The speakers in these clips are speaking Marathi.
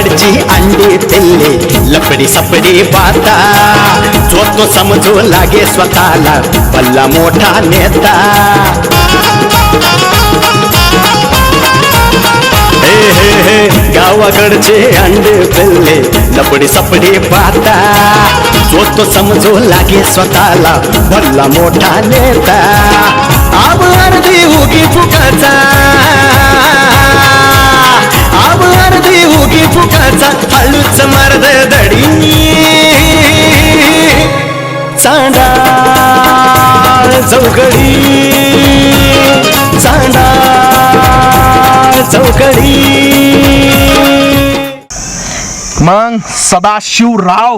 गावाकडची अंडी पिल्ले लपडी सपडी बाता जो तो समजू लागे स्वतःला पल्ला मोठा नेता. हे हे हे गावाकडचे अंडे पिल्ले लपडी सपडी पाता जो तो समजू लागे स्वतःला भल्ला मोठा नेता. आब अर्धी उगी फुकाचा. उगी फुकाचा हळूच मर्द दडी. चांडा चौकडी चांडा चौकडी मग सदाशिवराव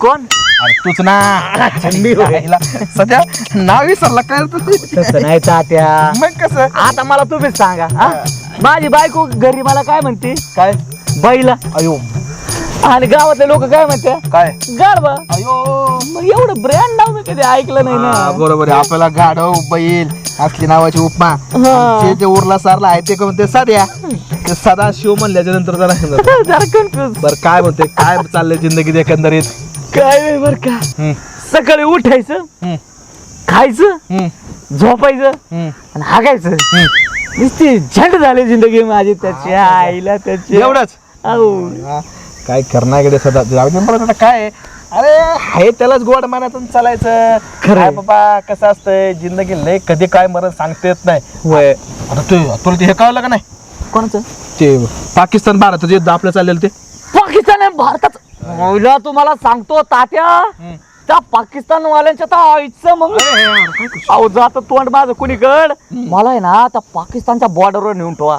कोण? अरे तूच ना. राहिला. सध्या नाव विसरला काय रे तू? तसं नाही तात्या. मग कसं? आता मला तुम्हीच सांगा हा? माझी बायको घरी मला काय म्हणते? काय? बैला. अयो. आणि गावातले लोक काय म्हणते? काय? गाडवा अयो. मग एवढं ब्रँड नाव मी कधी ऐकलं नाही हा, ना बरोबर आहे. आपल्याला गाढव बैल असली नावाची उपमा. हा. ते जे उरला सारला आहे ते कोणते? साध्या. ते सदा शिव म्हणल्याच्या नंतर जरा जरा कन्फ्युज बर काय म्हणते? काय चाललंय जिंदगीत एकंदरीत? काय नाही बर का. हम्म, सकाळी उठायचं हम्म, खायचं हम्म, झोपायचं हम्म. आणि हागायचं. नुसती झंड झाली जिंदगी माझी त्याची आईला त्याची. एवढंच? अहो हा, काय करण्याकडे सदा? जाऊ दे मला आता काय? आहे? अरे आहे त्यालाच गोड मानातून चालायचं. काय बाबा कसं असतंय? जिंदगी लय कधी काय मरण सांगता येत नाही. वय. आता तू तुला ते हे कळलं का नाही? कोणाचं? ते पाकिस्तान भारत जे आपलं चाललेलं ते. पाकिस्तान भारतात पहिला तुम्हाला सांगतो तात्या. त्या पाकिस्तान वाल्यांच्या तर आईचं मग. अहो जात तोंड माझं कुणीकड. मला आहे ना त्या पाकिस्तानच्या बॉर्डरवर नेऊन ठेवा.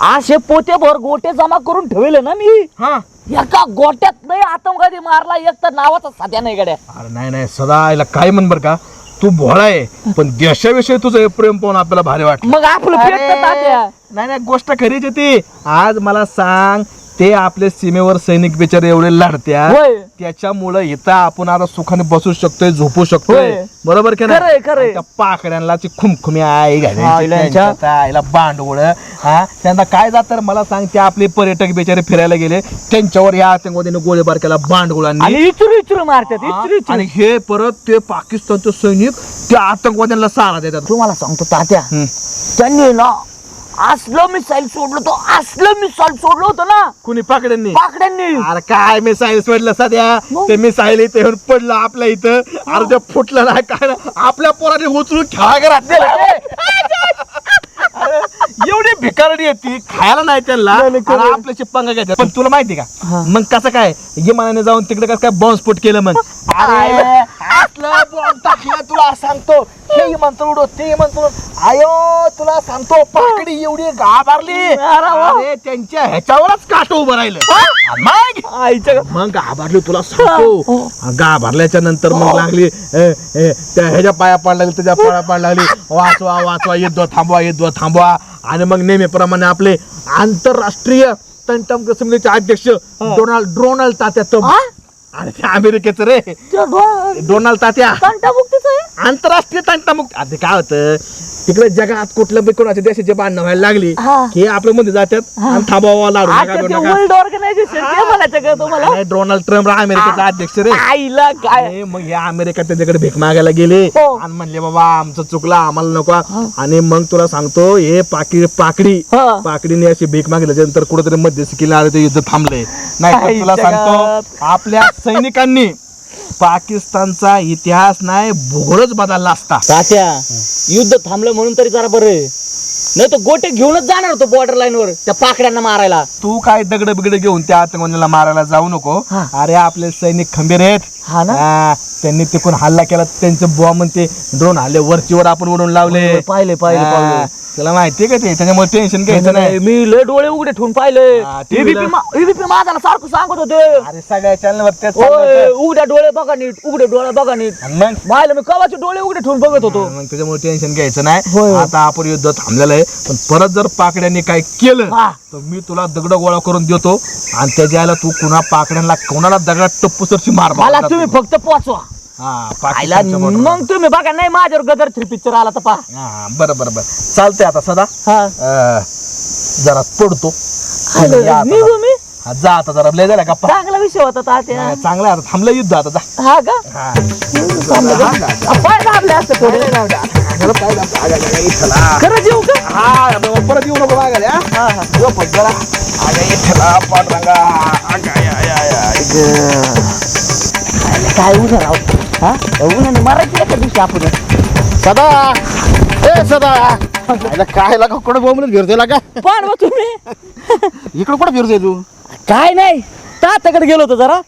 असे पोते भर गोटे जमा करून ठेवले ना मी. हा. एका गोट्यात नाही आतंकवादी मारला एक तर नावाचा साध्या नाही गड्या. अरे नाही नाही सदा याला काय म्हण बर का. तू भोळा आहे पण देशाविषयी तुझं हे प्रेम पाहून आपल्याला भारी वाटलं. मग आपलं तात्या. नाही नाही गोष्ट खरीच आहे ती. आज मला सांग ते आपले सीमेवर सैनिक बिचारे एवढे लढत्या. होय. त्याच्यामुळं इथं आपण आता सुखाने बसू शकतोय झोपू शकतोय. होय. बरोबर की नाही? खरंय, खरंय. आणि त्या पाकड्यांना खुमखुमी आई आईला बांडवळ हा? त्यांना काय जात तर मला सांग ते आपले पर्यटक बिचारे फिरायला गेले. त्यांच्यावर या आतंकवादीने गोळीबार केला बांडगुळांनी आणि इचुरू इचुरू मारतात इचुरू इचुरू. आणि हे परत ते पाकिस्तानचे सैनिक त्या आतंकवाद्यांना सहारा देतात. तुम्हाला सांगतो तात्या. हम्म. त्यांनी ना असलं मिसाईल सोडलं तो असलं मिसाईल सोडलं होतं ना. कुणी? पाकड्यांनी. पाकड्यांनी. अरे काय मिसाईल सोडलं सध्या? मग? ते मिसाईल इथे येऊन पडलं आपल्या इथं. अरे ते फुटलं नाही काय आपल्या पोराने उचलून खेळा घरात नेलं. ते. एवढी भिकारडी आहे ती खायला नाही त्यांना. आणि आपल्याची पंगा घ्यायचा पण तुला माहिती का. मग कसं काय? विमानाने जाऊन तिकडे कसं काय बॉम्बस्फोट केलं मग? अरे असलं बॉम्ब टाकलं तुला सांगतो. हे विमानतळ उडव ते उडव. आयो तुला सांगतो पाकडी एवढी घाबरली अरे त्यांच्या ह्याच्यावरच काट उभं राहिलं. मग? आईच्या मग घाबरली तुला सांगतो. घाबरल्याच्या नंतर मग लागली त्या ह्याच्या पाया पाड लागली त्याच्या पाया पाड लागली. वाचवा वाचवा युद्ध थांबवा युद्ध थांबवा. आणि मग नेहमीप्रमाणे आपले आंतरराष्ट्रीय तंटम समितीचे अध्यक्ष डोनाल्ड डोनाल्ड तात्या हा? आणि ते अमेरिकेचं रे. डोनाल्ड तात्या. तंटामुक्तीचं आहे? आंतरराष्ट्रीय तंटामुक्त आता काय होतं तिकडे जगात कुठलं बी कोणाच्या देशाची बांधणं व्हायला लागली हा. की आपल्या मध्ये जातात आणि थांबावा अच्छा बिडू ते नका. वर्ल्ड ऑर्गनायझेशन ते म्हणायचं का तुम्हाला आणि डोनाल्ड ट्रम्प हा अमेरिकेचा अध्यक्ष रे आईला काय आणि मग हे अमेरिका त्याच्याकडे भीक मागायला गेले हो. आणि म्हणले बाबा आमचं चुकलं आम्हाला नको आणि मग तुला सांगतो हे पाकी पाकडी हा. पाकडीने अशी भीक मागितल्याच्या नंतर कुठेतरी मध्यस्थी केली आणि ते युद्ध थांबले नाही तर आई तुला जगात. सांगतो आपल्या सैनिकांनी पाकिस्तानचा इतिहास नाही भूगोलच बदलला असता. तात्या युद्ध थांबलं म्हणून तरी जरा बरं आहे. नाही तर गोटे घेऊनच जाणार होतो बॉर्डर लाईन वर त्या पाकड्यांना मारायला. तू काय दगड बिगड घेऊन त्या आतंकवाद्याला मारायला जाऊ नको. हा. अरे आपले सैनिक खंबीर आहेत. हा ना? हा, त्यांनी तिकून हल्ला केला त्यांचे बुवा म्हणते ड्रोन हल्ले वरचीवर आपण उडून लावले. पाहिले पाहिले हा, पाहिले. तुला माहितीये का ते? त्याच्यामुळे टेन्शन घ्यायचं नाही मी लय डोळे उघडे ठेवून पाहिले. हा, TV ला. एबीपी माझ्याला सारखं सांगत होते. अरे सगळ्या तेच ओय, चाललं उघड्या डोळे बघा नीट उघडे डोळे बघा नीट. आणि मग? पाहिलं मी कवाचे डोळे उघडे ठेवून बघत होतो. मग त्याच्यामुळे टेन्शन घ्यायचं नाही. होय. आता आपण युद्ध थांबलेलं आहे. पण परत जर पाकड्यांनी काय केलं हा. तर मी तुला दगड गोळा करून देतो. आणि त्याच्या तू कुणा पाकड्यांना कोणाला दगडात टप्पूसरची मार मला तुम्ही तू. फक्त पोचवा. हा आईला पाकिस्तानच्या border वर. मग तुम्ही बघा नाही माझ्यावर गदर थ्री पिक्चर आला तर पहा. हा बरं बरं बरं. चालतंय आता सदा. हा. अं, जरा पडतो. हॅलो, या आता. निघू मी? हा, जा आता जरा लय झाला गप्पा. चांगला विषय होता तात्या हा, चांगलं आहे आता. थांबलं युद्ध आता जा. हा का? हा. पाय दाबले असते काय झालं? आगा, आगा, इथला. खरं जीव का? हा परत येऊ नको मागायला, हा? हा हा. जरा. आगा, इथला, पांडुरंगा. आगा. अरे, काय राव हा? उन्हाने मारायची एका दिवशी आपण? सदा. ए सदा. आयला काय लागा कुठं बोंबलत फिरतोय लागा? पण मग तुम्ही. इकडं कुठं फिरतोय तू? काय नाही. तात्याकडे गेलो होतो जरा.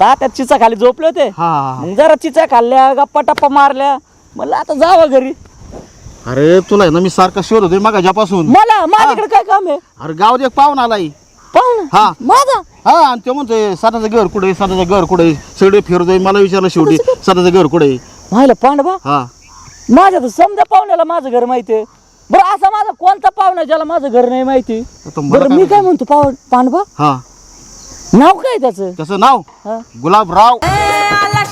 तात्या चिचा खाली झोपले होते. हा. मग जरा चिचा खाल्ल्या गप्पा टप्पा मारल्या. म्हणलं आता जावं घरी. अरे तुला आहे ना मी सारखा शोध होतोय मागाच्यापासून. मला माझ्याकडे काय काम आहे? अरे गावात एक पाहुणा आलाय. पाहू हा. माझा हा आणि ते म्हणतोय सदाचं घर कुठे सदाचं घर कुठे सगळे फिरतोय. मला विचारलं शेवटी सदाचं घर कुठे माहिलं पांडवा? हा. माझ्या तर समजा पाहुण्याला माझं घर माहिती आहे बरं असा माझा कोणता पाहुणा ज्याला माझं घर नाही माहिती? आता मला बरं काय मी काय म्हणतो पाहु पांडवा? हा. नाव काय त्याचं? त्याचं नाव? हा? गुलाबराव. आला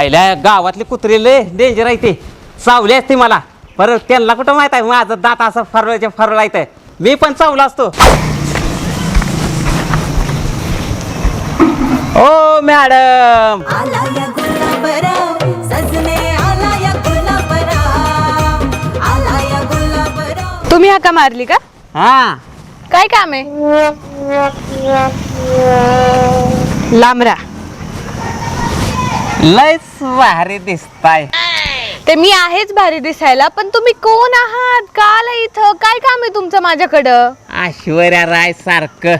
आयला गावातले कुत्रे लय डेंजर आहे ते. चावले असते मला. परत त्यांना कुठं माहीत आहे? माझं दात असं फरवळच्या फरवळायचं मी पण चावला असतो. ओ मॅडम. आला या गुलाबराव. सजने आला या गुलाबराव. आला या गुलाबराव. तुम्ही हाका मारली का? हा. काय काम आहे? लांबरा. लयच भारी दिसताय. ते मी आहेच भारी दिसायला पण तुम्ही कोण आहात? का आला इथं काय काम आहे तुमचं माझ्याकडं? ऐश्वर्या राय सारखं.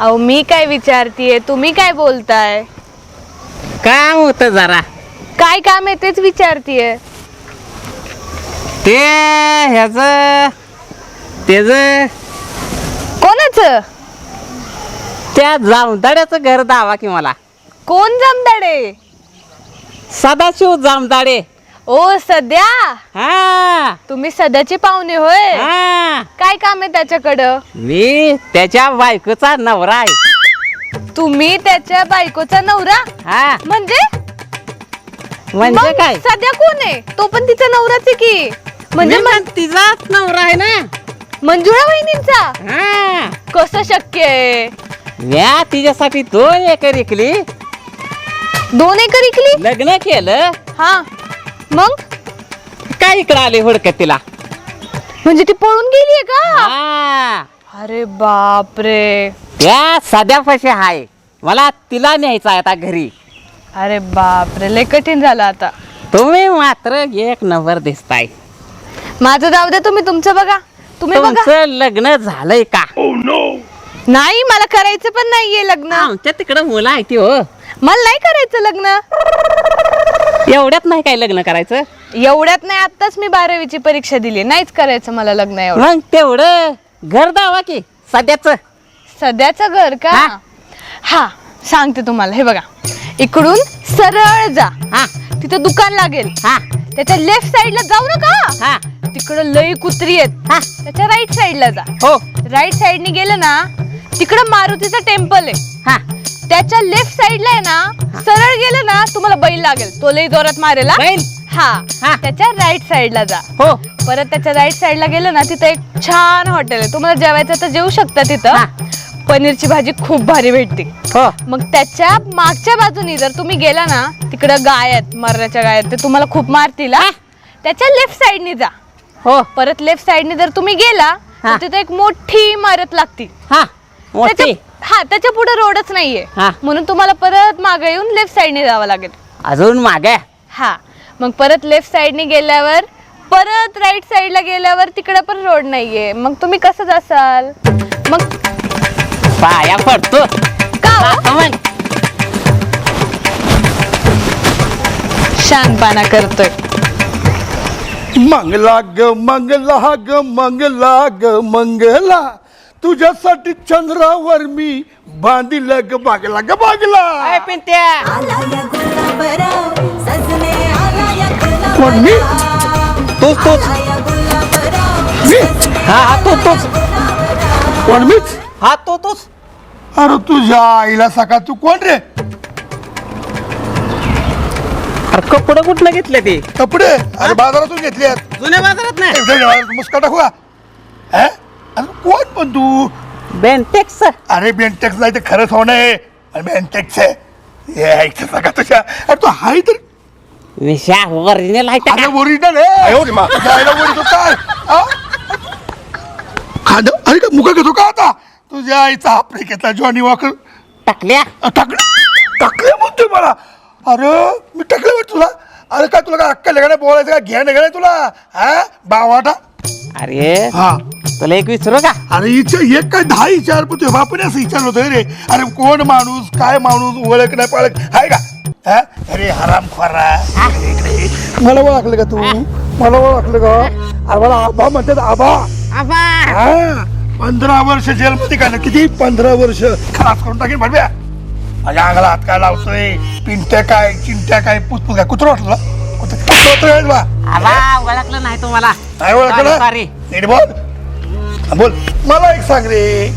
अहो मी काय विचारतीये? तुम्ही काय बोलताय? काम होत जरा. काय काम आहे तेच विचारतीये. ते ह्याच त्याच. कोणाचं? त्या जामदाड्याचं घर दावा की मला. कोण जमदाडे? सदाशिव जामदाडे. ओ सध्या? हा. तुम्ही सध्याचे पाहुणे होय? हा. काय काम आहे त्याच्याकडं? मी त्याच्या बायकोचा नवरा आहे. तुम्ही त्याच्या बायकोचा नवरा? हा. म्हणजे? म्हणजे मग काय? सध्या कोण आहे? तो पण तिचा नवराच आहे की? म्हणजे मी पण तिचाच नवरा आहे ना. मंजुळा वहिनींचा? हा. कसं शक्य आहे? म्या तिच्यासाठी दोन एकर इकली दोन एकर इकली? लग्न केलं? हा. मग? काय इकडं आले हुडकत तिला? म्हणजे ती पळून गेलीये का? हा. अरे बापरे. त्या सध्या पैसे हाय. मला तिला न्यायचं आहे आता घरी. अरे बापरे लय कठीण झालं आता. तुम्ही मात्र एक नंबर दिसताय. माझं जाऊ द्या तुम्ही तुमचं बघा. तुम्ही बघा. तुमचं लग्न झालंय का? नाही मला करायचं पण नाहीये लग्न. आमच्या तिकडं मुलं आहे ती हो. मला नाही करायचं लग्न. एवढ्यात नाही काय लग्न करायचं? एवढ्यात नाही आताच मी बारावीची परीक्षा दिली. नाहीच करायचं मला लग्न एवढं. मग तेवढं घर दावा की सध्याच? सध्याचं घर का? हा. हा सांगते तुम्हाला. हे बघा. इकडून सरळ जा. हा. तिथं दुकान लागेल. हा. त्याच्या लेफ्ट साईडला जाऊ नका. हा. तिकडं लई कुत्री आहेत. हा. त्याच्या राईट साईडला जा. हो. राईट साईडने गेलं ना तिकडं मारुतीचं टेम्पल आहे. हा. त्याच्या लेफ्ट साईडला आहे ना सरळ गेलं ना तुम्हाला बैल लागेल. तो लई जोरात मारेल. हा? बैल? हा. हा. त्याच्या राईट साईडला जा. हो. परत त्याच्या राईट साईडला गेलं ना तिथं एक छान हॉटेल आहे. तुम्हाला जेवायचं तर जेवू शकता हा. तिथं पनीरची भाजी खूप भारी भेटते. हो. मग त्याच्या मागच्या बाजूनी जर तुम्ही गेला ना तिकडं गाय आहेत मरणाच्या गाय आहेत ते तुम्हाला खूप मारतील हा? त्याच्या लेफ्ट साईडनी जा. हो. परत लेफ्ट साईडने जर तुम्ही गेला हा. तर तिथे एक मोठी इमारत लागती हा. मोठी. त्याच्या हा त्याच्या पुढे रोडच नाहीये. हा. म्हणून तुम्हाला परत मागे येऊन लेफ्ट साईडने जावं लागेल. अजून मागे? हा. मग परत लेफ्ट साईडने गेल्यावर परत राईट साईडला गेल्यावर तिकडे पण रोड नाहीये. मग तुम्ही कसं जासाल? मग पाया पडतो. का हो? आता मग. शानपाना करतोय. मंगला ग मंगला ग मंगला ग मंगला. तुझ्यासाठी चंद्रावर मी बांधिल ग बागला ग बागला. पिंट्या. कोण मी? तूच तूच. मी? हा हा तू तूच. कोण मीच? हा तू तूच. अरे तुझ्या आईला सका तू कोण रे? अरे कपडे कुठलं घेतले ते? कपडे? अरे बाजारातून घेतले जुन्या बाजारात नाही. मुस्का टाकूया हे? अरे कोण पण तू? बेंटेक्स अरे बेंटेक्स नाही ते खरंच होणं आहे अरे बेंटेक्स आहे. हे ऐकतं सका तुझ्या? अरे तू हाय तर. विषा ओरिजिनल आहे अरे का ओरिजिनल आहे जायला ओरिजिनल काय? हा? खाणं अरे का मुका घेतो का आता? तुझ्या आईचा आफ्रिकेतला जॉनी वॉकर टाकल्या. टाकले टाकले म्हणतोय मला. अरे मी टाकले म्हण तुला. अरे काय तुला काय अक्कल आहे का नाही? बोलायचं का घ्या नाही का नाही तुला? हा? बावाटा? अरे हा. तुला एक विचारू का? अरे विचार एक काय दहा विचार पण तुझ्या बापाने असं विचारलं होतं रे. अरे कोण माणूस काय माणूस ओळख नाही पाळख? आहे का? हा? अरे हराम खोरा. मला ओळखलं का तू? मला ओळखलं का? अरे मला आबा म्हणतात आबा. हा? पंधरा वर्ष जेलमध्ये काय किती? पंधरा वर्ष. खलास करून टाकेल म्हणव्या माझ्या अंगाला हात काय लावतोय? पिंट्या काय चिंट्या काय पुसपूस काय? कुत्र वाटलं? कुत्र कुत्रं आहे बा. आबा ओळखलं नाही तुम्हाला. नाही ओळखलं? सॉरी नीट बोल. बोल. मला एक सांग रे.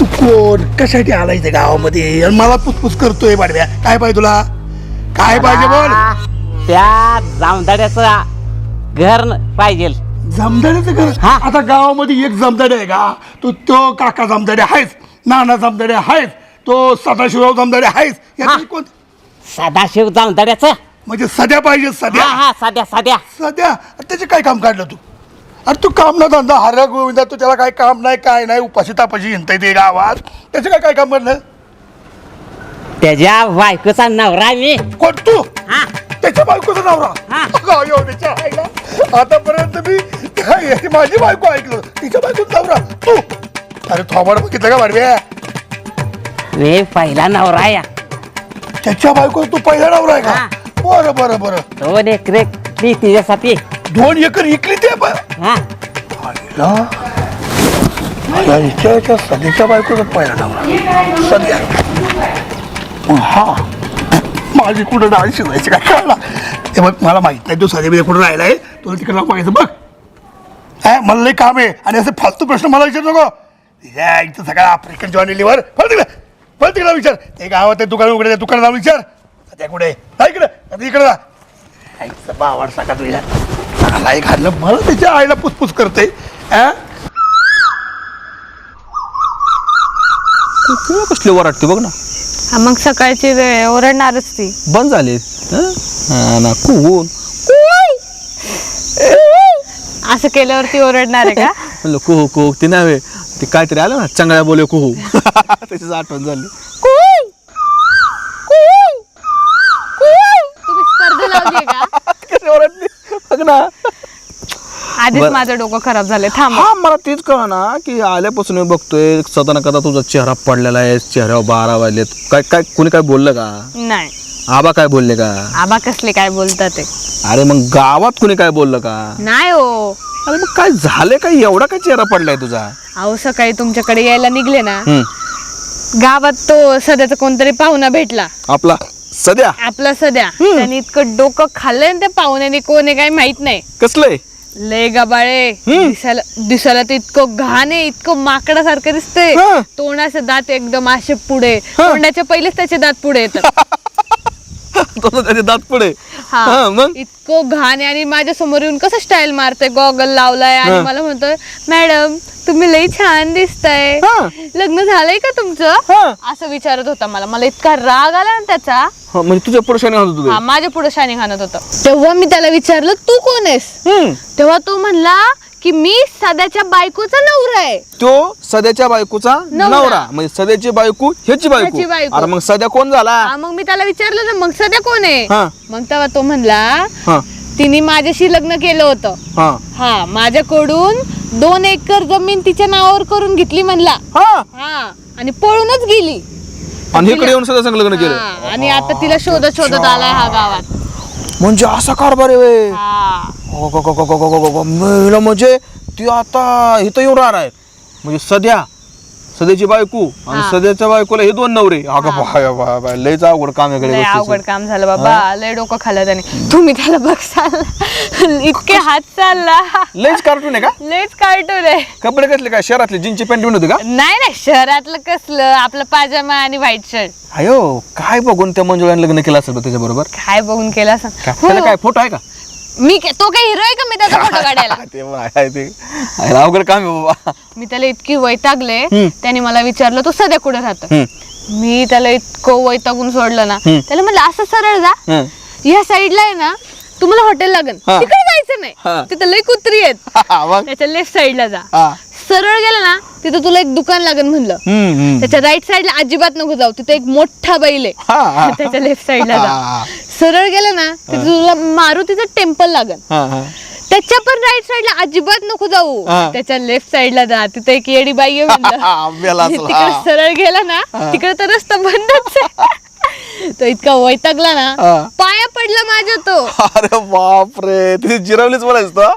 तू कोण? कशासाठी आला इथे गावामध्ये? आणि मला पुसपुस करतोय बाडव्या. काय पाहिजे तुला? काय पाहिजे बोल. त्या जामदाड्याचं घर पाहिजे. जमदाड्याचं घर? हा. आता गावामध्ये एक जमदाडे आहे का? तू तो काका जमदाडे आहेस. नाना जमदाडे आहेस. तो सदाशिवराव जमदाडे आहेस. कोण? सदाशिव जामदाड्याचं? म्हणजे सध्या पाहिजे हा सध्या हा साध्या साध्या. सध्या? त्याचे काय काम काढलं तू? अरे तू काम ना धंदा हऱ्या गोविंदा तू त्याला काय काम नाही काय नाही उपाशी तापाशी हिंडता ते गावात. त्याचं काय काय काम करलं त्याच्या बायकोचा नवरा मी. कोण? तू? हा. त्याच्या बायकोचा नवरा? हा. अगं, अयो, त्याच्या आईला. आतापर्यंत मी काय, माझी बायको ऐकलं. तिच्या बायकोचा नवरा. तू? अरे थोबाड बघितलं का वाढव्या मी पहिला नवरा या त्याच्या बायको तू पहिला नवरा आहे हा. का बरं बरं बरं. दोन एकरे ती तिच्यासाठी दोन एकर इकली ते पण. हा. आईला. माझ्या इच्छाच्या सध्याच्या बायकोचा पहिला नवरा. सध्या मग हा. माझी कुठं डाळ शिजायची काय कळला हे बघ मला माहीत नाही तू सध्या कुठं राहिलाय तुला तिकडे बघायचं बघ. काय मला लई काम आहे. आणि असे फालतू प्रश्न मला विचारू नको. या इथं सगळ्या आफ्रिकन जॉन लिव्हर. फळ तिकडे. फळ तिकडे विचार. ते गावात ते दुकान उघडे जाऊन विचार. सध्या कुठे आहे? इकडे. इकडे जा. बावड सका तुझ्या. एक घालणं. मला त्याच्या आईला पुसपुस करते? कसली वराटते बघ ना. हा, मग सकाळची वेळ ओरडणारच ती. बंद झाले. हा ना कुहून असं केल्यावरती ओरडणार आहे का? म्हणलं कुहू कुहू ते नावे ते काहीतरी आलं ना चंगळ्या बोले कुहू. त्याचीच आठवण झाली. तुम्ही स्पर्धा लावली का? बघ ना? आधीच बरं. माझं डोकं खराब झालंय. थांब. हा मला तेच कळ ना की आल्यापासून मी बघतोय सदा ना कदा तुझा चेहरा पडलेला आहे चेहऱ्यावर बारा वाजलेत काय काय कोणी काय बोललं का? नाही. आबा काय बोलले का? आबा कसले काय बोलतात ते? अरे मग गावात कोणी काय बोललं का? नाही हो. अरे मग काय झाले काय? एवढा काय चेहरा पडलाय तुझा? अहो सकाळी तुमच्याकडे यायला निघले ना हम्म. गावात तो सध्याचा कोणतरी पाहुणा भेटला. आपला? सध्या? आपला सध्या. त्याने इतकं डोकं खाल्लंय ना त्या पाहुण्याने कोण आहे काही माहीत नाही. कसलंय? लय गबाळे. दिसायला दिसायला तर इतकं घाण आहे इतकं माकडासारखं दिसतंय. हा. तोंडाचे दात एकदम असे पुढे. तोंडाच्या पहिलेच त्याचे दात पुढे येतात. तो त्याचे दात पुढे. हा, हा मग? इतकं घाण आहे आणि माझ्यासमोर येऊन कसं स्टाईल मारतोय गॉगल लावलाय आणि हा. मला म्हणतोय मॅडम तुम्ही लई छान दिसताय. हा. लग्न झालंय का तुमचं? हा. असं विचारत होता मला. मला इतका राग आला ना त्याचा. हा, म्हणजे तुझ्या पुरुषाने होतो. हा माझ्या पुढे शाणी घालत होतं. तेव्हा मी त्याला विचारलं तू कोण आहेस. तेव्हा तो म्हणला की मी सध्याच्या बायकोचा नवरा आहे. तो सध्याच्या बायकोचा नवरा. नवरा. म्हणजे सध्याची बायको ह्याची ह्याची बायको. बायको. अरे मग सध्या कोण झाला? हा, मग मी त्याला विचारलं ना मग सध्या कोण आहे? हा. मग तेव्हा तो म्हणला हा. तिने माझ्याशी लग्न केलं होतं. हा. हा माझ्याकडून दोन एकर जमीन तिच्या नावावर करून घेतली म्हणला. हा. हा आणि पळूनच गेली. आणि इकडे येऊन सध्या संग लग्न केलं. हा, आणि आता तिला शोधत शोधत आलाय हा गावात. म्हणजे असा कारभार आहे. हा म्हणजे ती आता इथं येऊन राहणार आहे म्हणजे सध्या सध्याची बायको आणि हा. सध्याच्या बायकोला हे दोन नवरे. अगं बाय बाय बाय लयच अवघड काम आहे लय अवघड. काम झालं बाबा. लय डोकं खाल्लं त्याने. तुम्ही त्याला बघसाल इतके हात चालला. लयच कार्टून आहे का? लयच कार्टून आहे. कपडे कसले काय? शहरातले जीनची पॅन्ट घेऊन होते का? नाही नाही. शहरातलं कसलं? आपलं पाजामा आणि व्हाईट शर्ट अयो काय बघून त्या मंजुळाने लग्न केलं असेल त्याच्या बरोबर काय बघून केला सांग त्याला काय फोटो आहे का? मी काय- तो काय हिरो आहे का मी त्याचा फोटो काढायला ते पण आहे ते आहे, अवघड काम आहे बाबा मी त्याला इतकी वैतागले हम्म. त्याने मला विचारलं तू सध्या कुठे राहतो हम्म. मी त्याला इतकं वैतागून सोडलं ना हम्म. त्याला म्हणलं असं सरळ जा. या साईडला आहे ना तुम्हाला हॉटेल लागेल हा. तिकडे जायचं नाही. तिथं लई कुत्री आहेत हा, मग त्याच्या लेफ्ट साईडला जा हा. सरळ गेलं ना तिथं तुला एक दुकान लागेल म्हणलं हम्म, हम्म. त्याच्या राईट साईडला अजिबात नको जाऊ तिथे एक मोठा बैल आहे हा, हा. त्याच्या लेफ्ट साईडला जा हा. सरळ गेलं ना तिथे तुला मारुतीचं टेम्पल लागेल हा, हा. त्याच्या पण राईट साईडला अजिबात नको जाऊ हा. त्याच्या लेफ्ट साईडला जा तिथे एक येडी बाई आहे. तिकडे सरळ गेला ना तिकडे तर रस्ता बंदच आहे तो इतका वैतागला ना हा. पाया पडला माझ्या तो. अरे बापरे तिथे जिरवलीच बोलायचं तो?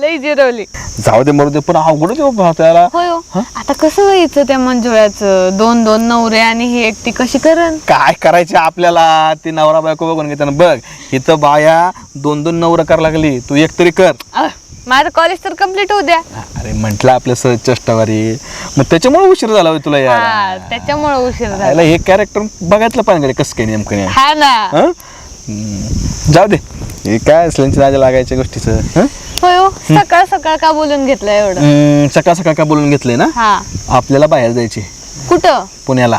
लई जिरवली. जाऊ दे मरू दे पण आहे बाबा त्याला होय हो. आता कसं व्हायचं त्या मंजुळ्याचं? दोन दोन नवरे आणि ही एकटी कशी करण? काय करायचे आपल्याला? ते नवरा बायको बघून घेताना बघ इथं बाया दोन दोन नवरा कर लागली. तू एक तरी कर. माझं कॉलेज तर कंप्लीट होऊ द्या. अरे म्हंटल आपल्या सहज चष्टावारी. मग त्याच्यामुळे उशीर झाला होय तुला हा यार त्याच्यामुळे उशीर झाला. याला हे कॅरेक्टर बघायचं पाहिजे कसं काय नेमकं नाही हा ना. हं? हम्म. जाऊ दे. हे काय असल्यांच्या राजा लागायच्या गोष्टीचं हं? होय हो सकाळ सकाळ का बोलून घेतलं एवढं? हम्म, सकाळ सकाळ काय बोलून घेतलंय ना? हा. आपल्याला बाहेर जायचे कुठं? पुण्याला.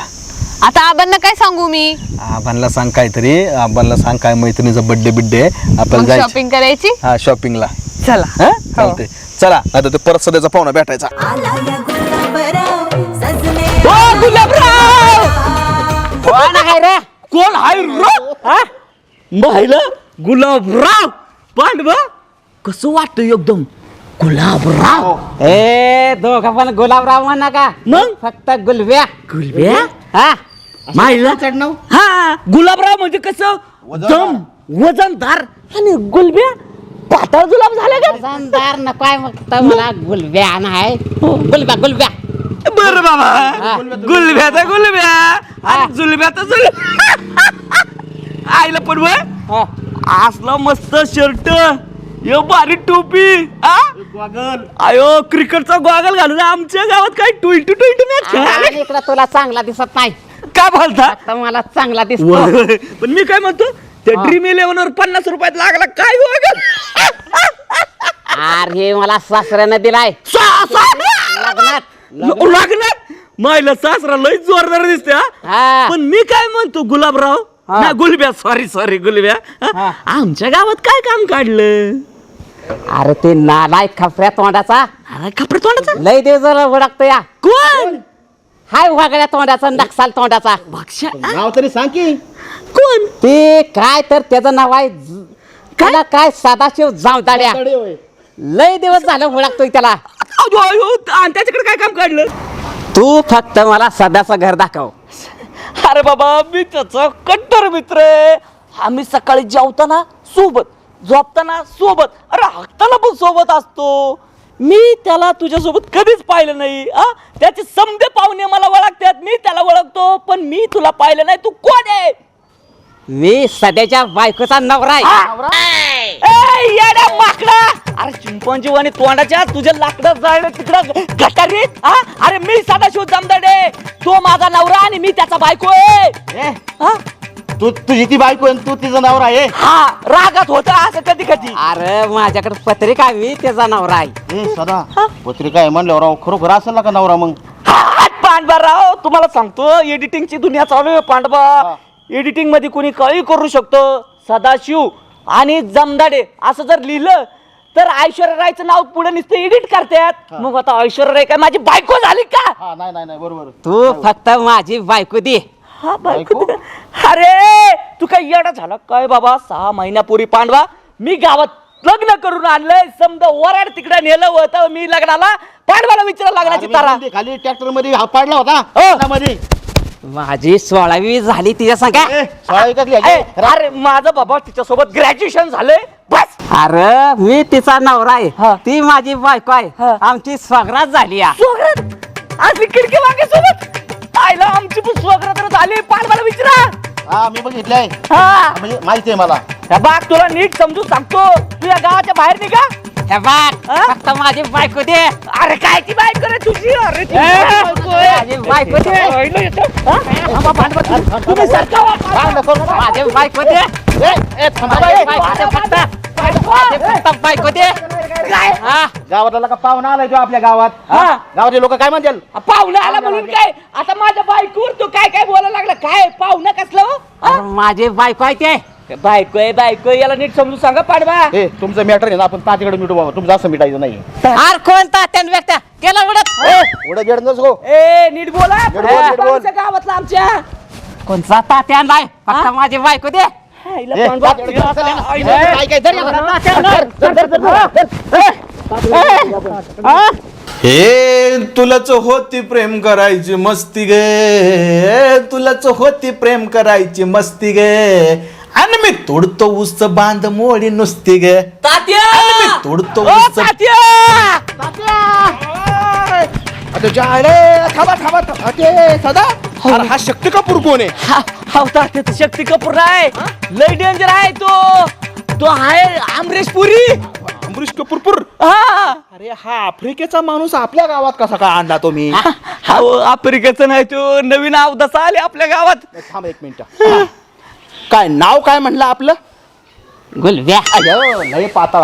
आता आबांना काय सांगू मी? आबांना सांग काहीतरी. आबांना सांग काय मैत्रिणीचा बड्डे बिड्डे. आपल्याला मग जायचं. शॉपिंग करायची? हा शॉपिंगला चला. हा? चालतंय. चला आता ते परत सध्याचा पाहुणा भेटायचा. आला या गुलाबराव सजने कोण आहे रे? कोण आहे रो? महिला गुलाबराव. पांडवा कसं वाटतं एकदम? गुलाबराव. ए दोघं पण गुलाबराव म्हणा का? मग? फक्त गुलब्या. गुलब्या? हा. माहिला? हा गुलाबराव म्हणजे कसं? दम वजनदार आणि गुलब्या पातळ गुलाब झाला का? वजनदार नकोय फक्त मला गुलब्या नाही. गुलब्या गुलब्या. बर बाबा. गुलब्या तर गुलब्या. आणि जुलब्या तर जुलब्या. आईला पण वय. हा. असला मस्त शर्ट यो भारी टोपी आ आयो क्रिकेटचा गॉगल घालून आमच्या गावात काय ट्वेंटी ट्वेंटी मॅच आणि इकडं तुला चांगला दिसत नाही. काय बोलता? मला चांगला दिसतो. पण मी काय म्हणतो त्या ड्रीम इलेव्हन वर पन्नास रुपयात लागला काय अरे मला सासऱ्यानं दिलाय. लग्नात. लागणार मायला सासरा लय जोरदार दिसते हा. हा. पण मी काय म्हणतो गुलाबराव? हा. ना गुलब्या सॉरी सॉरी गुलब्या. हा. हा. आमच्या गावात काय काम काढलं? अरे ते नालाय खपऱ्या तोंडाचा. अरे कपडे तोंडाचा? लय दिवस झालं ओळखतो या. कोण? हाय वागड्या तोंडाचा नक्साल तोंडाचा. भक्ष्या नाव तरी सांग की. कोण? ते काय तर त्याचं नाव आहे ज- त्याला काय सदाशिव जावदाड्या. लय दिवस झालं ओळखतोय त्याला. आणि त्याच्याकडे काय काम काढलं? तू फक्त मला सदाचं घर दाखव. अरे बाबा मी त्याचा कट्टर मित्र आहे. आम्ही सकाळी जेवताना सोबत झोपताना सोबत अरे हाकताना पण सोबत असतो. मी त्याला तुझ्यासोबत कधीच पाहिलं नाही आ त्याचे समजे पाहुणे मला ओळखतात मी त्याला ओळखतो पण मी तुला पाहिलं नाही तू कोण आहे? मी सध्याच्या बायकोचा नवरा आहे. ए, येड्या माकडा! अरे चिंपांजी आणि तोंडाच्या तुझ्या लाकडं जाळलं तिकडं गटारीत हा? अरे मी सदाशिव जमदाडे तो माझा नवरा आणि मी त्याचा बायको आहे. हा? तू तुझी ती बायको आणि तू तिचं नाव आहे. हा रागात होत असं कधी कधी अरे माझ्याकडे पत्रिका आहे ते जनावर आहे. ए सदा पत्रिका आहे म्हणल्यावर राव खरोखर असेल ना का नवरा मग? पांडवा राव. तुम्हाला सांगतो एडिटिंगची दुनिया चालू आहे पांडवा एडिटिंगमध्ये कोणी काही करू शकतो. सदाशिव आणि जमदाडे असं जर लिहिलं तर ऐश्वर्या रायचं नाव पुढे नुसतं एडिट करतात. मग आता ऐश्वर्या राय काय माझी बायको झाली का? हा नाही नाही नाही बरोबर. तू फक्त माझी बायको दे. हा बायको. अरे तू काय येडा झाला काय बाबा? सहा महिन्यापूर्वी पांडवा मी गावात लग्न करून आणलंय समजा वराड तिकडे नेलं होतं मी लग्नाला पांडवाला विचारायला लागण्याची तारा. अरे, खाली ट्रॅक्टरमध्ये हा पाडला होता हो. मध्ये माझी सोळावी झाली तिच्या सांगा. ए. अरे माझं बाबा तिच्यासोबत ग्रॅज्युएशन झालंय बस. अरे मी तिचा नवरा हा. आहे ती माझी बायको हा. आहे आमची स्वग्रात झाली या असली खिडकी मागे सोबत? आईला आमची पण स्वगृत झाली पांडवाला विचारा. हा मी बघितलंय हा. म्हणजे माहिती आहे मला. त्या बाग तुला नीट समजून सांगतो. तू या गावाच्या बाहेर निघा. हे बघ? फक्त माझी बायको दे अरे काय ती बायको रे तुझी अरे ती बायको आहे. माझी बायको दे आईला येतं. हा? थांबा, पांडवा, तुम्ही- तुम्ही सरका वा. माझी बायको दे ए, ए, थांबा माझी बाई. बायको दे फक्त माझी फक्त बायको दे हा गावातला का पाहुणा आलाय तो आपल्या गावात हा. गावातले लोक काय म्हणतील पाहुणा आला म्हणून काय आता माझ्या बायकोवर तो काय काय बोलायला लागला काय पाहुणा कसलं हो? हा? अरे माझी बायको आहे ते बायको आहे बायको याला नीट समजून सांगा पाडवा ए तुमचं मॅटर आहे ना आपण तात्याकडे मिटू बाबा तुमचं असं मिटायचं नाही अरे कोणता त्यान व्यक्ती केला उडत एवढं जेड नसो ए नीट बोला नीट बोल, नीट बोल. पाडवाच्या गावातला आमच्या कोणचा तात्या नाही फक्त माझी बायको दे आईला ए, पांडवा. तात्याकडे चल, चल, चल. आईला- काय काय धर याला. हे तुलाच होती प्रेम करायची मस्ती गे तुलाच होती प्रेम करायची मस्ती गे आणि मी तोडतो उस बांध मोडी नुसती गे तात्या मी तोडतो ओ, उस तात्या! आता जा, अरे, थांबा थांबा सदा. अरे हा शक्ती कपूर कोण आहे? हा हा तात्या तो शक्ती कपूर आहे लय डेंजर आहे तो. तो आहे अमरीश पुरी. अमरीश कपूरपूर हा. अरे हा आफ्रिकेचा माणूस आपल्या गावात कसा काय आणला तुम्ही? हा ओ, आफ्रिकेचं नाही तो नवीन अवदसा आले आपल्या गावात. थांब एक मिनिट. काय नाव काय म्हणलं आपलं? गुलव्या. अयो लय पाताळ.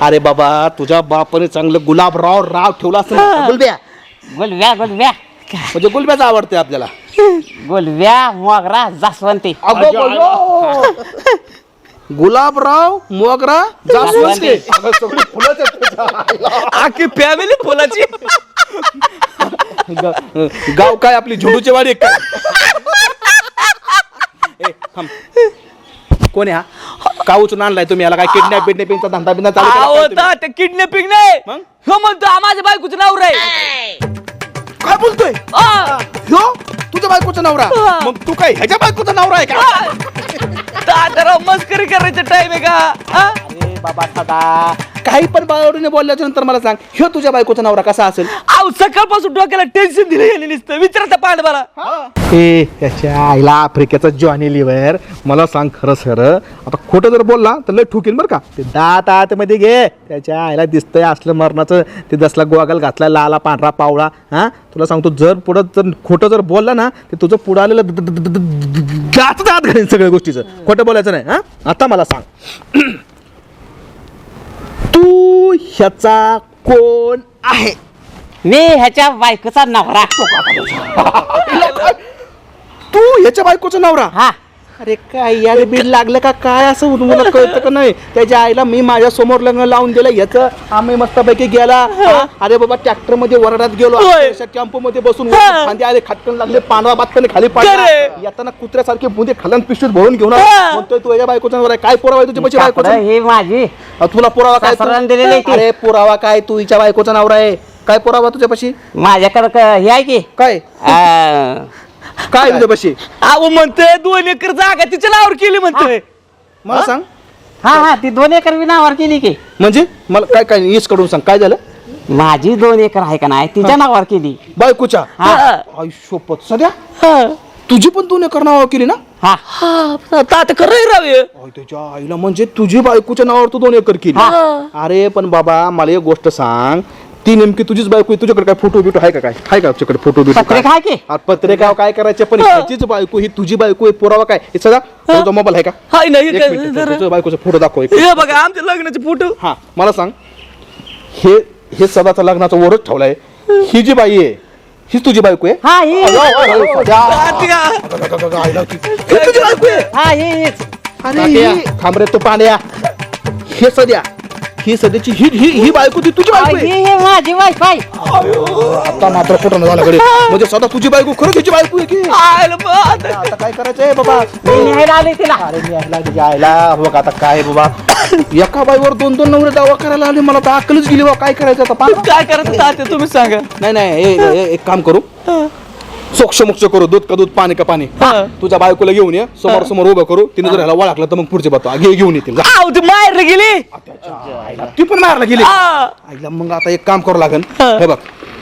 अरे बाबा तुझ्या बापाने चांगलं गुलाबराव राव ठेवला असेल ना, गुलब्या गुलव्या. गुलव्या म्हणजे गुलब्याच आवडते आपल्याला. गुलव्या मोगरा जास्वंती. अगो. गुलाबराव मोगरा जास्वंदी अगं, सगळी फुलंच आहेत त्याच्या. आखी फॅमिली फुलाची. गाव काय आपली झुंडूची वाडी आहे काय ए, थांब. कोण आहे हा का उचलून आणलाय तुम्ही याला काय किडनॅप बिडनॅपिंगचा धंदा बिंदा चालू केला काय तुम्ही? ते किडनॅपिंग नाही मग? हो म्हणतो हा माझ्या बायकोचं नाव रे काय बोलतोय हा. ह्यो तुझ्या बायकोचा नवरा हा. मग तू काय ह्याच्या बायकोचा नवरा आहे का तात्याराव मस्करी करायचं टाइम आहे का हा? अरे बाबा सदा काही पण बावडीने बोलल्याच्या नंतर मला सांग ह्यो तुझ्या बायकोचा नवरा कसा असेल अहो सकाळपासून डोक्याला टेन्शन दिलं याने नुसतं विचारता पांडवाला ए त्याच्या आईला आफ्रिकेचा जॉनी लिव्हर मला सांग खरं सर आता खोटं जर बोलला तर लय ठुकीन बरं का ते दात आतमध्ये घे त्याच्या आईला दिसतंय असलं मरणाचं ते दसला गोगल घातला लाला पांढरा पावळा हा तुला सांगतो जर पुढं जर खोटं जर बोलला ना ते तुझं पुढं आलेलं दात दात घालीन सगळ्या गोष्टीचं खोटं बोलायचं नाही हा आता मला सांग तू ह्याचा कोण आहे मी ह्याच्या बायकोचा नवरा तू ह्याच्या बायकोचा नवरा हा अरे काय यार बीड लागलं का काय असं मला कळतं का नाही त्याच्या आईला मी माझ्यासमोर लग्न लावून दिलं याचं आम्ही मस्तपैकी गेला हा? अरे बाबा ट्रॅक्टरमध्ये वरडात गेलो होय. टेम्पो मध्ये बसून हा. खांदे आले खटकन लागले पानवा बातकन खाली पडला खरंय. येताना कुत्र्यासारखे बुंदे खालन पिशवीत भरून घेऊन आला. हा. म्हणतोय तू याच्या बायकोचा नवरा आहे. काय पुरावा आहे तुझ्या बायकोचा बायकोचा ही माझी अ, तुला पुरावा काय सासऱ्याने दिलेली आहे ती. अरे पुरावा काय? तू हिच्या बायकोचा नवरा आहे. काय पुरावा तुझ्यापाशी? माझ्याकडे क- हे आहे की. काय? काय तुझ्यापाशी? अहो म्हणतोय दोन एकर जागा तिच्या नावावर केली म्हणतोय. मला सांग. हा हा ती दोन एकर मी नावावर केली की. म्हणजे? मला काय काय ईसकडून सांग. काय झालं? माझी दोन एकर आहे का नाही तिच्या नावावर केली. बायकोच्या? हा. सध्या? तुझी पण तू एकर नावावर केली ना? हा. तात्या खरं राव हे. अय, त्याच्या आईला म्हणजे तुझी बायकोच्या नावावर तू दोन एकर केली. अरे पण बाबा मला एक गोष्ट सांग. ती नेमकी तुझीच बायको आहे तुझ्याकडे काय फोटो बिटो आहे का काय? आहे का तुझ्याकडे फोटो बिटो? पत्रिका आहे की? अरे पत्रिका काय करायचे? पण ह्याचीच बायको ही तुझी बायको आहे पुरावा काय? हे सदा तुझा मोबाईल आहे का? हाय नाही एक मिनिट, तुझ्या बायकोचा फोटो दाखव एक. हे बघा आमच्या लग्नाचे फोटो हा मला सांग. हे हे सदाचा लग्नाचा वरच ठेवलाय. ही जी बाई आहे हीच तुझी बायको आहे हा ही. ही तुझी बायको आहे हा ही हीच. अरे ही- थांब रे तो पाण्या हे सध्या ही सध्याची ही ही ही बायको ती तुझी बायको ही आहे ही माझी वाईफ आहे आता मात्र खोटं झाला म्हणजे सदा तुझी बायको खरं तुझी बायको आहे की? आता काय करायचंय बाबा? मी न्यायला आले तिला. अरे मी यायला. आयला बघ आता काय बाबा. एका बाईवर दोन दोन नवरे दावा करायला आले. मला तर अक्कलच गेली बा काय करायचं आता? पा काय करत तात्या तुम्ही सांगा. नाही नाही ए- ए- एक काम करू. सोक्ष मोक्ष करू दूध का दूध पाणी का पाणी. तुझ्या बायकोला घेऊन ये समोर समोर उभं करू तिने जर ह्याला वळखलं तर मग पुढचे बातो घे घेऊन येतील. जा. ती गेली. ती पण मारला गेली. हा. आईला मग आता एक काम करावं लागेल हे. बघ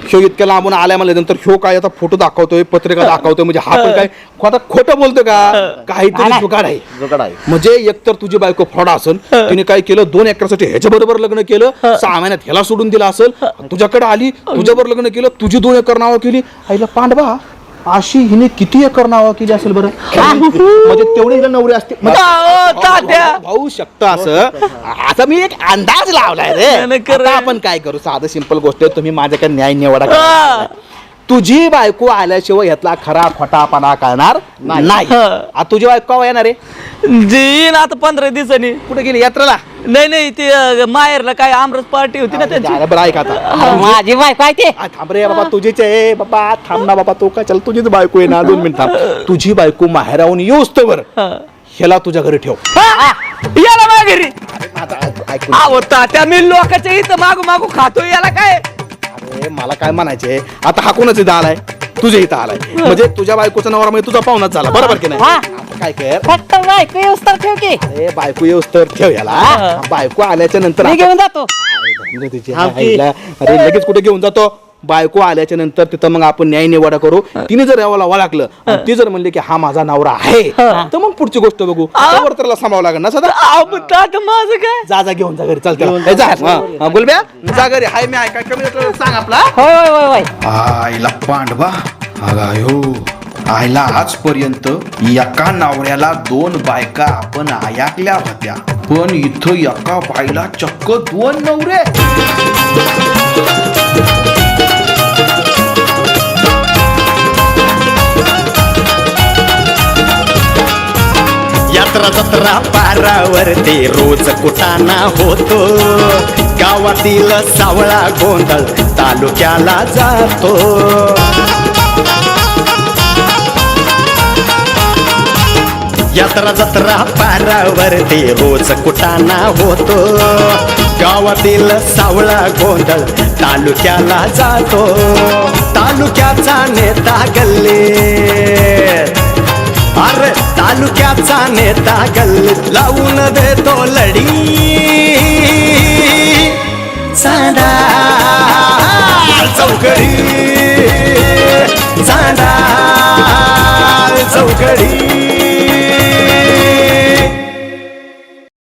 ह्यो इतक्या लांबून आल्या मला नंतर ह्यो काय आता फोटो दाखवतोय पत्रिका दाखवतोय म्हणजे हा पण काय आता खोटं बोलतोय का? काहीतरी जुगाड आहे. जुगाड आहे. म्हणजे एकतर तुझी बायको फ्रॉड असेल तिने काय केलं दोन एकरसाठी ह्याच्या बरोबर लग्न केलं सहा महिन्यात ह्याला सोडून दिलं असेल तुझ्याकडे आली तुझ्याबरोबर लग्न केलं तुझी दोन एकर नावं केली आईला पांडवा. अशी हिने किती एकर नावं केली असेल बरं म्हणजे तेवढे हिला नवरे असते म्हणजे- अहो, तात्या. भाऊ शकतं असं आता मी एक अंदाज लावलाय रे नाही, खरं. आता आपण काय करू साधं सिंपल गोष्ट आहे तुम्ही माझ्याकडे न्याय निवडा करा. हा. तुझी बायको आल्याशिवाय ह्यातला खरा खोटापणा कळणार नाही. आता तुझी बायको केव्हा येणार आहे? जीन आता पंधरा दिवसांनी. कुठे गेली? यात्रेला? नाही नाही ते अं, माहेरला काय आमरस पार्टी होती ना त्यांची. अरे बरं ऐक आता. माझी वाईफ आहे ते. आ, थांब रे बाबा तुझीच आहे. बाबा थांब ना बाबा तू काय चल तुझीच बायको आहे ना? दोन मिनिट थांब. तुझी बायको माहेराहून येऊस तर हा. ह्याला तुझ्या घरी ठेव. हा. याला माझ्या घरी. आता ऐक- तात्या मी लोकांच्या इथं मागू मागू खातो याला काय? अरे मला काय म्हणायचे आता हा कोणाच इथं आलाय? तुझ्या इथं आलाय. म्हणजे तुझ्या बायकोचा नवरा म्हणजे तुझा पाहुणाच झाला बरोबर की नाही? हा. आता काय कर? फक्त बायको येऊस तर ठेव की. अरे बायको येऊस तर ठेव याला. बायको आल्याच्यानंतर मी आता- घेऊन जातो. म्हणजे आईला- अरे लगेच कुठे घेऊन जातो? बायको आल्याच्यानंतर तिथं मग आपण न्याय निवाडा करू. तिने जर यावाला आणि ती जर म्हणले की हा माझा नवरा आहे तर मग पुढची गोष्ट बघू. त्यावर त्याला सांभावं लागेल ना सदा? माझं काय? जा जा घेऊन जा घरी चालते जा. हा, गुलब्या जा घरी. हाय मी ऐका कमी सांग आपला. होय होय होय होय. आईला पांडवा. अगायो आईला आजपर्यंत एका नवऱ्याला दोन बायका आपण ऐकल्या होत्या. पण इथं एका बाईला चक्क दोन नवरे. जत्रा जत्रा पारावरती रोज कुटाणा होतो. गावातील सावळा गोंधळ तालुक्याला जातो. यात्रा जत्रा पारावरती रोज कुटाणा होतो. गावातील सावळा गोंधळ तालुक्याला जातो. तालुक्याचा नेता गल्ले. अरे तालुक्याचा नेता गल्लीत लावून देतो लढी. चांदा. चौकडी. चांदा. चौकडी.